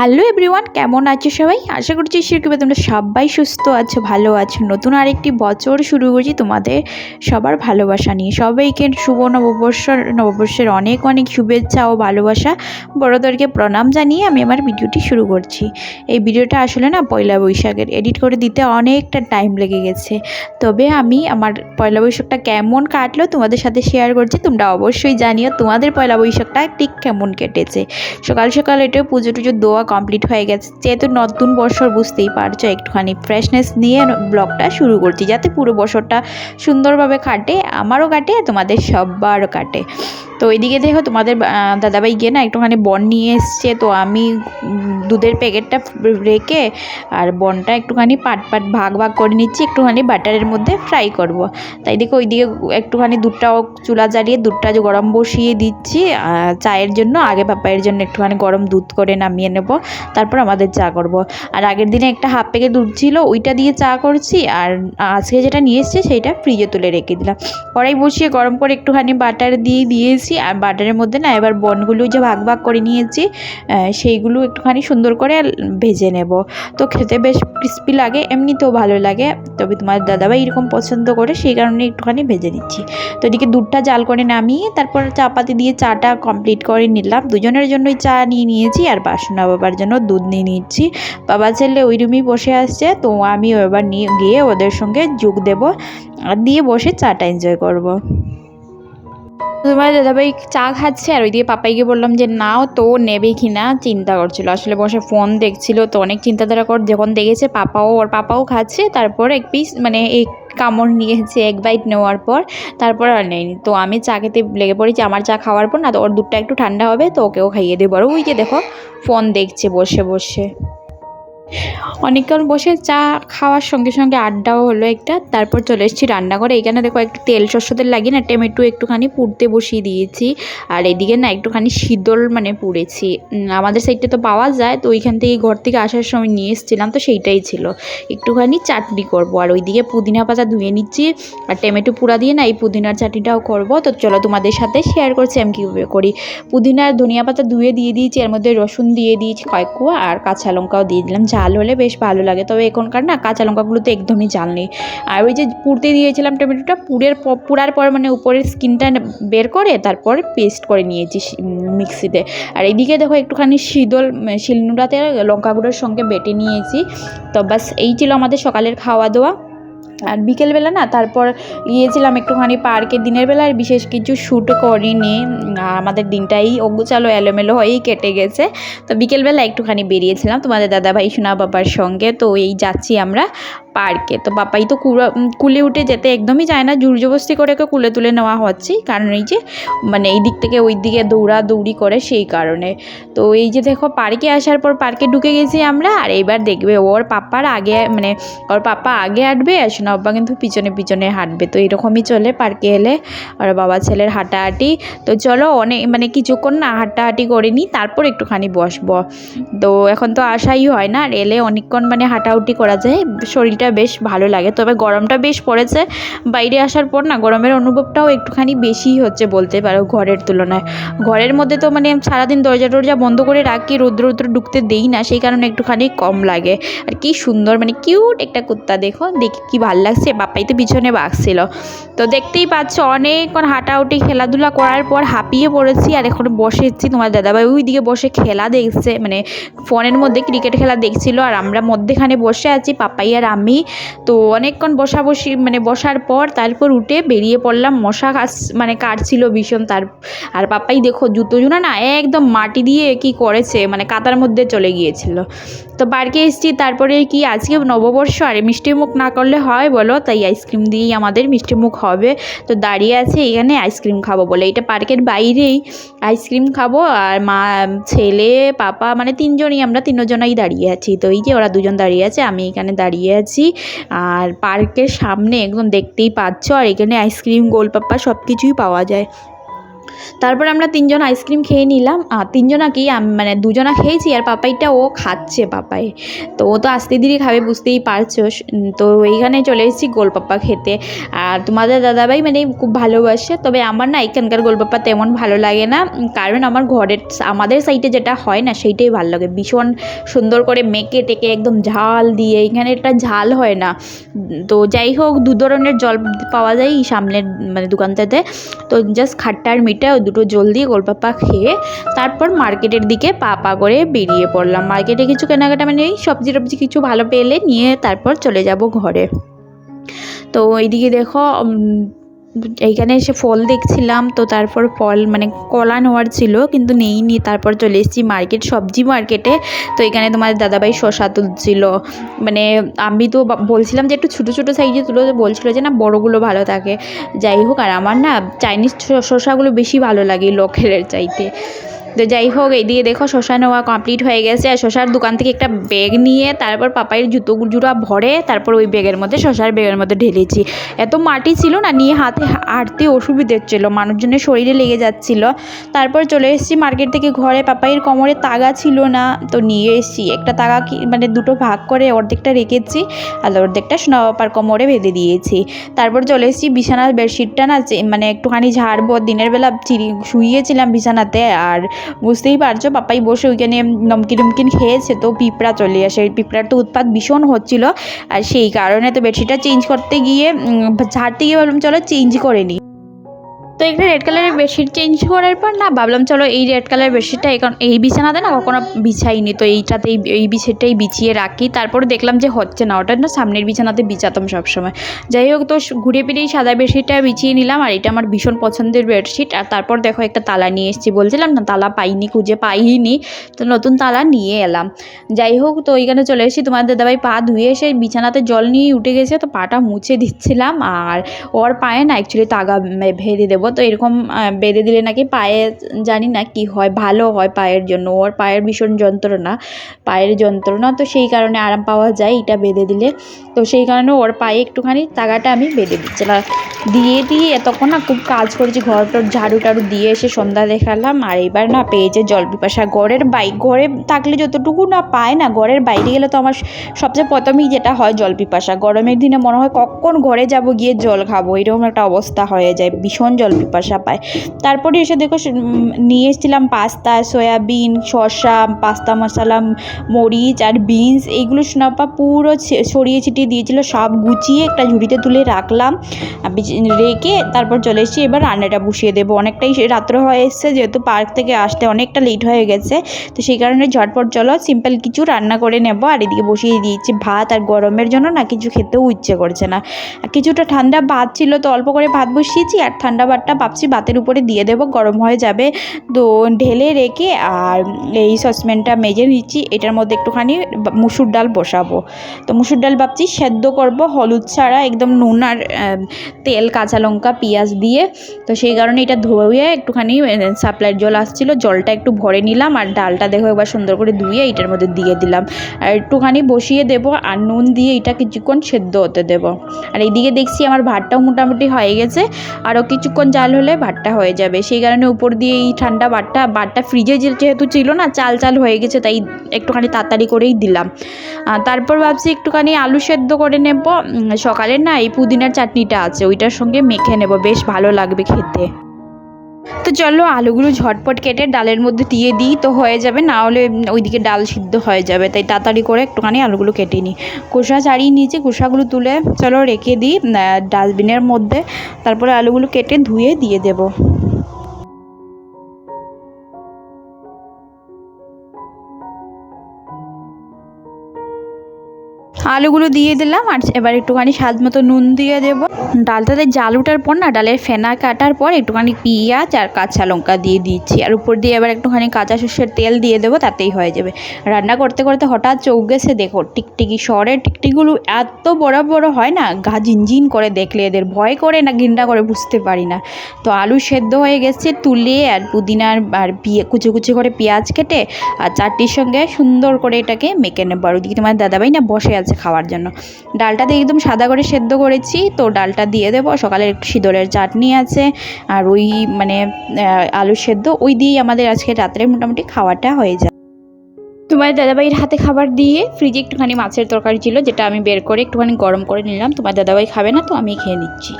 Hello everyone, কেমন আছো সবাই? আশা করছি শিরকিবে তোমরা সবাই সুস্থ আছো, ভালো আছো। নতুন আরেকটি বছর শুরু করছি তোমাদের সবার ভালোবাসা নিয়ে। সবাইকে শুভ নববর্ষ, নববর্ষের অনেক অনেক শুভেচ্ছা ও ভালোবাসা। বড়োদেরকে প্রণাম জানিয়ে আমি আমার ভিডিওটি শুরু করছি। এই ভিডিওটা আসলে না পয়লা বৈশাখের, এডিট করে দিতে অনেকটা টাইম লেগে গেছে। তবে আমি আমার পয়লা বৈশাখটা কেমন কাটলো তোমাদের সাথে শেয়ার করছি। তোমরা অবশ্যই জানিও তোমাদের পয়লা বৈশাখটা ঠিক কেমন কেটেছে। সকাল সকাল এটা পুজো টুজো দোয়া কমপ্লিট হয়ে গেছে। যেহেতু নতুন বছর বুঝতেই পারছ, একটুখানি ফ্রেশনেস নিয়ে ব্লগটা শুরু করছি, যাতে পুরো বছরটা সুন্দরভাবে কাটে, আমারও কাটে, তোমাদের সবারও কাটে। তো ওইদিকে দেখো তোমাদের দাদাভাই গিয়ে না একটুখানি বন নিয়ে এসছে তো আমি দুধের প্যাকেটটা রেখে আর বনটা একটুখানি পাট পাট ভাগ ভাগ করে নিচ্ছি, একটুখানি বাটারের মধ্যে ফ্রাই করব। তাই দেখো ওইদিকে একটুখানি দুধটাও চুলা জ্বালিয়ে দুধটা গরম বসিয়ে দিচ্ছি চায়ের জন্য, আগে পাপাইয়ের জন্য একটুখানি গরম দুধ করে নামিয়ে নেব, তারপর আমাদের চা করব। আর আগের দিনে একটা হাফ প্যাকেট দুধ ছিল, ওইটা দিয়ে চা করছি, আর আজকে যেটা নিয়ে এসছে, সেইটা ফ্রিজে তুলে রেখে দিলাম কড়াই বসিয়ে গরম করে একটুখানি বাটার দিয়ে দিয়েছি আর বাটারের মধ্যে না এবার বনগুলো যে ভাগ ভাগ করে নিয়েছি সেইগুলো একটুখানি সুন্দর করে ভেজে নেব। তো খেতে বেশ ক্রিস্পি লাগে, এমনিতেও ভালো লাগে, তবে তোমার দাদাভাই এরকম পছন্দ করে সেই কারণে একটুখানি ভেজে নিচ্ছি। তো এদিকে দুধটা জাল করে নামিয়ে তারপর চা পাতি দিয়ে চাটা কমপ্লিট করে নিলাম। দুজনের জন্যই চা নিয়ে নিয়েছি আর বাসনা বাবার জন্য দুধ নিয়ে নিচ্ছি। বাবা ছেলে ওই রুমেই বসে আসছে, তো আমি এবার নিয়ে গিয়ে ওদের সঙ্গে যোগ দেব আর দিয়ে বসে চাটা এনজয় করব। তোমার দাদাভাই চা খাচ্ছে আর ওইদিকে পাপাইকে বললাম যে, নাও, তো নেবে কি না চিন্তা করছিল। আসলে বসে ফোন দেখছিল, তো অনেক চিন্তাধারা কর, যখন দেখেছে পাপাও, ওর পাপাও খাচ্ছে, তারপর এক পিস মানে এক কামড় নিয়েছে, এক বাইট নেওয়ার পর, তারপর আর নেয়নি। তো আমি চা খেতে লেগে পড়েছি আমার চা খাওয়ার পর না, তো ওর দুধটা একটু ঠান্ডা হবে, তো ওকেও খাইয়ে দেবো আর ওই যে দেখো ফোন দেখছে বসে বসে। অনেকক্ষণ বসে চা খাওয়ার সঙ্গে সঙ্গে আড্ডাও হলো একটা, তারপর চলে এসেছি রান্নাঘরে। এখানে দেখো একটু তেল শস্য তেল লাগিয়ে না টমেটো একটুখানি পুড়তে বসিয়ে দিয়েছি। আর এদিকে না একটুখানি শীতল মানে পুড়েছি। আমাদের সাইডে তো পাওয়া যায়, তো ওইখান থেকে ঘর থেকে আসার সময় নিয়ে এসেছিলাম, তো সেইটাই ছিল। একটুখানি চাটনি করব। আর ওইদিকে পুদিনা পাতা ধুয়ে নিচ্ছি, আর টমেটো পুরা দিয়ে না এই পুদিনার চাটনিটাও করব। তো চলো তোমাদের সাথে শেয়ার করছি, আমি কীভাবে করি। পুদিনা আর ধনিয়া পাতা ধুয়ে দিয়ে দিয়েছি, এর মধ্যে রসুন দিয়ে দিয়েছি, কয়েক কুয়া, আর কাঁচা লঙ্কাও দিয়ে দিলাম ঝাল হলে বেশ ভালো লাগে। তবে এখনকার না কাঁচা লঙ্কাগুলোতে একদমই ঝাল নেই। আর ওই যে পুড়তে দিয়েছিলাম টমেটোটা পুড়ের পুড়ার পর মানে উপরের স্কিনটা বের করে তারপর পেস্ট করে নিয়েছি মিক্সিতে। আর এদিকে দেখো একটুখানি শীতল শিলনুড়াতে লঙ্কা গুঁড়োর সঙ্গে বেটে নিয়েছি। তো বাস এই ছিল আমাদের সকালের খাওয়া দাওয়া আর বিকেলবেলা না, তারপর গিয়েছিলাম একটুখানি পার্কে। দিনের বেলা আর বিশেষ কিছু শ্যুট করিনি। আমাদের দিনটাই অগুচালো এলোমেলো হয়েই কেটে গেছে। তো বিকেলবেলা একটুখানি বেরিয়েছিলাম তোমাদের দাদাভাই, সোনা বাবার সঙ্গে। তো এই যাচ্ছি আমরা পার্কে। তো বাপাই তো কুলে উঠে যেতে একদমই চায় না। জবস্তি করে ওকে কুলে তুলে নেওয়া হচ্ছে। কারণ এই যে মানে এই দিক থেকে ওই দিকে দৌড়া দৌড়ি করে সেই কারণে। তো এই যে দেখো, পার্কে আসার পর পার্কে ঢুকে গেছি আমরা। আর এইবার দেখবে, ওর পাপার আগে মানে ওর পাপা আগে হাঁটবে আর সোনা বাবা কিন্তু পিছনে পিছনে হাঁটবে। তো এরকমই চলে পার্কে এলে আর বাবা ছেলের হাঁটাহাঁটি। তো চলো অনেক মানে কিছুক্ষণ না হাঁটাহাঁটি করে নিই, তারপর একটুখানি বসবো। তো এখন তো আসাই হয় না। আর এলে অনেকক্ষণ মানে হাঁটাহুটি করা যায়। শরীরটা বেশ ভালো লাগে। তবে গরমটা বেশ পড়েছে। বাইরে আসার পর না গরমের অনুভবটাও একটুখানি বেশি হচ্ছে বলতে পারো ঘরের তুলনায়। ঘরের মধ্যে তো মানে সারাদিন দরজা টরজা বন্ধ করে রাখি, রৌদ্র রৌদ্র ঢুকতে দেই না, সেই কারণে একটুখানি কম লাগে। আর কি সুন্দর মানে কিউট একটা কুত্তা দেখো, দেখি কি ভালো লাগছে। বাপাই তো পিছনে বাঘছিল তো দেখতেই পাচ্ছ অনেকক্ষণ হাঁটাহুটি, খেলাধুলা করার পর হাঁপিয়ে পড়েছি আর এখন বসেছি। তোমার দাদাভাই ওই দিকে বসে খেলা দেখছে মানে ফোনের মধ্যে ক্রিকেট খেলা দেখছিল আর আমরা মধ্যেখানে বসে আছি পাপাই আর আমি তো অনেকক্ষণ বসা বসি মানে বসার পর তারপর উঠে বেরিয়ে পড়লাম। মশা কাছ মানে কাটছিল ভীষণ তার। আর পাপাই দেখো, জুতো জুনা না, একদম মাটি দিয়ে কি করেছে মানে কাতার মধ্যে চলে গিয়েছিল। তো পার্কে এসেছি, তারপরে কি আজকে নববর্ষ, আর মিষ্টি মুখ না করলে হয় বলো? তাই আইসক্রিম দিয়েই আমাদের মিষ্টি মুখ হবে। তো দাঁড়িয়ে আছে, এখানে আইসক্রিম খাব বলে। এটা পার্কের বাইরেই আইসক্রিম খাব, আর মা, ছেলে, পাপা মানে তিনজনই আমরা, তিনজনাই দাঁড়িয়ে আছি। তো এই যে ওরা দুজন দাঁড়িয়ে আছে, আমি এখানে দাঁড়িয়ে আছি। আর পার্কের সামনে একদম দেখতেই পাচ্ছ আর এখানে আইসক্রিম গোলপাপ্পা সব কিছুই পাওয়া যায়। তারপর আমরা তিনজন আইসক্রিম খেয়ে নিলাম। আর তিনজনা কি মানে দুজনা খেয়েছি আর পাপাইটা ও খাচ্ছে পাপাই। তো ও তো আস্তে ধীরে খাবে, বুঝতেই পারছ। তো এইখানে চলে এসেছি গোলপাপ্পা খেতে। আর তোমাদের দাদাভাই মানে খুব ভালোবাসে, তবে আমার না এখানকার গোলপাপ্পা তেমন ভালো লাগে না। কারণ আমার ঘরের আমাদের সাইডে যেটা হয় না, সেইটাই ভালো লাগে। ভীষণ সুন্দর করে মেকে টেকে একদম ঝাল দিয়ে, এখানে একটা ঝাল হয় না। তো যাই হোক, দু ধরনের জল পাওয়া যায় সামনের মানে দোকানটাতে। তো জাস্ট খাট্টা ও দুটো জল দিয়ে গোলপাপা খেয়ে তারপর মার্কেটের দিকে পা পা করে বেরিয়ে পড়লাম। মার্কেটে কিছু কেনাকাটা মানে সবজি টবজি কিছু ভালো পেলে নিয়ে তারপর চলে যাব ঘরে। তো এইদিকে দেখো এইখানে এসে ফল দেখছিলাম, তো তারপর ফল মানে কলা নেওয়ার ছিল, কিন্তু নেইনি তারপর চলে এসেছি মার্কেট, সবজি মার্কেটে। তো এখানে তোমার দাদাভাই শশা তুলছিল। মানে আমি তো বলছিলাম যে একটু ছোটো ছোটো সাইজে তুলো বলছিল যে না, বড়গুলো ভালো থাকে। যাই হোক, আর আমার না চাইনিজ শশাগুলো বেশি ভালো লাগে লোকের চাইতে। তো যাই হোক এইদিকে দেখো শশা নেওয়া কমপ্লিট হয়ে গেছে। আর শশার দোকান থেকে একটা ব্যাগ নিয়ে তারপর পাপাইয়ের জুতো জুড়া ভরে তারপর ওই ব্যাগের মধ্যে, শশার ব্যাগের মধ্যে ঢেলেছি। এত মাটি ছিল না, নিয়ে হাতে হাঁটতে অসুবিধে হচ্ছিল, মানুষজনের শরীরে লেগে যাচ্ছিল। তারপর চলে এসেছি মার্কেট থেকে, ঘরে পাপাইয়ের কোমরে তাগা ছিল না, তো নিয়ে এসেছি। একটা তাগা মানে দুটো ভাগ করে অর্ধেকটা রেখেছি, আর অর্ধেকটা সোনা কোমরে বেঁধে দিয়েছি। তারপর চলে এসেছি বিছানার বেডশিটটা না মানে একটুখানি ঝাড়বো। দিনের বেলা চিরি, শুইয়েছিলাম বিছানাতে, আর বুঝতেই পারছ পাপাই বসে ওইখানে নমকিন টমকিন খেয়েছে, তো পিঁপড়া চলে আসে। পিঁপড়ার তো উৎপাত ভীষণ হচ্ছিল, আর সেই কারণে তো বেডশিটটা চেঞ্জ করতে গিয়ে ঝাড়তে গিয়ে বললাম, চলো চেঞ্জ করে নিই। তো এখানে রেড কালারের বেডশিট চেঞ্জ করার পর না ভাবলাম, চলো এই রেড কালারের বেডশিটটা এখন এই বিছানাতে না কখনো বিছাইনি। তো এইটাতেই, এই বিছানাটাই বিছিয়ে রাখি। তারপরে দেখলাম যে হচ্ছে না, ওটা না সামনের বিছানাতে বিছাতাম সবসময়। যাই হোক, তো ঘুরে ফিরে এই সাদা বেডশিটটা বিছিয়ে নিলাম, আর এটা আমার ভীষণ পছন্দের বেডশিট আর তারপর দেখো একটা তালা নিয়ে এসেছি, বলছিলাম না তালা পাইনি, খুঁজে পাইনি। তো নতুন তালা নিয়ে এলাম। যাই হোক, তো ওইখানে চলে এসেছি। তোমার দাদাভাই পা ধুয়ে এসে বিছানাতে জল নিয়ে উঠে গেছে, তো পাটা মুছে দিচ্ছিলাম। আর ওর পায়ে না অ্যাকচুয়ালি তাগা ভেদে দেবো তো এরকম বেঁধে দিলে নাকি পায়ে, জানি না কি হয়, ভালো হয় পায়ের জন্য। ওর পায়ের ভীষণ যন্ত্রণা, পায়ের যন্ত্রণা, তো সেই কারণে আরাম পাওয়া যায় এটা বেঁধে দিলে। তো সেই কারণে ওর পায়ে একটুখানি তাগাটা আমি বেঁধে দিচ্ছিলাম দিয়ে দিয়ে এতক্ষণ না খুব কাজ করেছি, ঘর টর ঝাড়ু টাড়ু দিয়ে এসে সন্ধ্যা দেখালাম। আর এবার না পেয়েছে জল পিপাসা ঘরের বাই, ঘরে থাকলে যতটুকু না পায় না, ঘরের বাইরে গেলে তো আমার সবচেয়ে প্রথমেই যেটা হয় জল পিপাসা গরমের দিনে মনে হয় কখন ঘরে যাব গিয়ে জল খাব, এরকম একটা অবস্থা হয়ে যায়, ভীষণ জল পিপাসা পায়। তারপরে এসে দেখো নিয়ে এসেছিলাম পাস্তা, সয়াবিন, শসা, পাস্তা মশলা, মরিচ আর বিনস। এইগুলো সোনাপা পুরো ছড়িয়ে ছিটিয়ে দিয়েছিল, সব গুছিয়ে একটা ঝুড়িতে তুলে রাখলাম। আর রেখে তারপর চলে এসেছি। এবার রান্নাটা বসিয়ে দেবো। অনেকটাই রাত্র হয়ে এসছে যেহেতু পার্ক থেকে আসতে অনেকটা লেট হয়ে গেছে। তো সেই কারণে ঝটপট চলো সিম্পল কিছু রান্না করে নেব। আর এদিকে বসিয়ে দিয়েছি ভাত আর গরমের জন্য না কিছু খেতেও ইচ্ছে করছে না। কিছুটা ঠান্ডা ভাত ছিল তো অল্প করে ভাত বসিয়েছি আর ঠান্ডা ভাতটা ভাবছি ভাতের উপরে দিয়ে দেবো। গরম হয়ে যাবে। তো ঢেলে রেখে আর এই সসপ্যানটা মেজে নিচ্ছি। এটার মধ্যে একটুখানি মুসুর ডাল বসাবো। তো মুসুর ডাল ভাবছি সেদ্ধ করব। হলুদ ছাড়া একদম নুন আর আহ, তেল, কাঁচা লঙ্কা, পেঁয়াজ দিয়ে। তো সেই কারণে এটা ধুয়ে একটুখানি সাপ্লাইয়ের জল আসছিল, জলটা একটু ভরে নিলাম আর ডালটা দেখো একবার সুন্দর করে ধুয়ে এটার মধ্যে দিয়ে দিলাম। আর একটুখানি বসিয়ে দেব আর নুন দিয়ে এটা কিছুক্ষণ সেদ্ধ হতে দেব। আর এইদিকে দেখছি আমার ভাতটাও মোটামুটি হয়ে গেছে, আরও কিছুক্ষণ জাল হলে ভাতটা হয়ে যাবে। সেই কারণে উপর দিয়ে এই ঠান্ডা ভাতটা ভাতটা ফ্রিজে যেহেতু ছিল না, চাল চাল হয়ে গেছে, তাই একটুখানি তাড়াতাড়ি করেই দিলাম। তারপর ভাবছি একটুখানি আলু সেদ্ধ করে নেব। সকালে না এই পুদিনার চাটনিটা আছে ওইটার সঙ্গে মেখে নেব, বেশ ভালো লাগবে খেতে। তো চলো আলুগুলো ঝটপট কেটে ডালের মধ্যে দিয়ে দিই, তো হয়ে যাবে। না হলে ওইদিকে ডাল সিদ্ধ হয়ে যাবে, তাই তাড়াতাড়ি করে একটুখানি আলুগুলো কেটে নিই। কোষা ছাড়িয়ে নিয়েছি কোষাগুলো তুলে চলো রেখে দিই ডাস্টবিনের মধ্যে। তারপরে আলুগুলো কেটে ধুয়ে দিয়ে দেবো। আলুগুলো দিয়ে দিলাম আর এবার একটুখানি স্বাদ মতো নুন দিয়ে দেবো। ডালটাতে জাল ওঠার পর না, ডালের ফেনা কাটার পর একটুখানি পেঁয়াজ আর কাঁচা লঙ্কা দিয়ে দিচ্ছি। আর উপর দিয়ে এবার একটুখানি কাঁচা সর্ষের তেল দিয়ে দেবো, তাতেই হয়ে যাবে। রান্না করতে করতে হঠাৎ চোখ গেছে, দেখো টিকটিকি শহরের টিকটিকিগুলো এত বড় বড় হয় না, গা ঝিনঝিন করে দেখলে এদের, ভয় করে না, ঘৃণা করে, বুঝতে পারি না। তো আলু সেদ্ধ হয়ে গেছে, তুলে আর পুদিনার আর পিয়ে, কুচি কুচি করে পেঁয়াজ কেটে আর চারটির সঙ্গে সুন্দর করে এটাকে মেখে নেব। আর ওদিকে তোমার দাদাভাই না বসে আছে। আছে খাওয়ার জন্য। ডালটা দিয়ে একদম সাদা করে সেদ্ধ করেছি, তো ডালটা দিয়ে দেবো। সকালের একটু চাটনি আছে, আর ওই মানে আলু সেদ্ধ, ওই দিয়েই আমাদের আজকে রাত্রে মোটামুটি খাওয়াটা হয়ে যায়। তোমার দাদাভাইয়ের হাতে খাবার দিয়ে ফ্রিজে একটুখানি মাছের তরকারি ছিল, যেটা আমি বের করে একটুখানি গরম করে নিলাম। তোমার দাদাভাই খাবে না, তো আমি খেয়ে নিচ্ছি।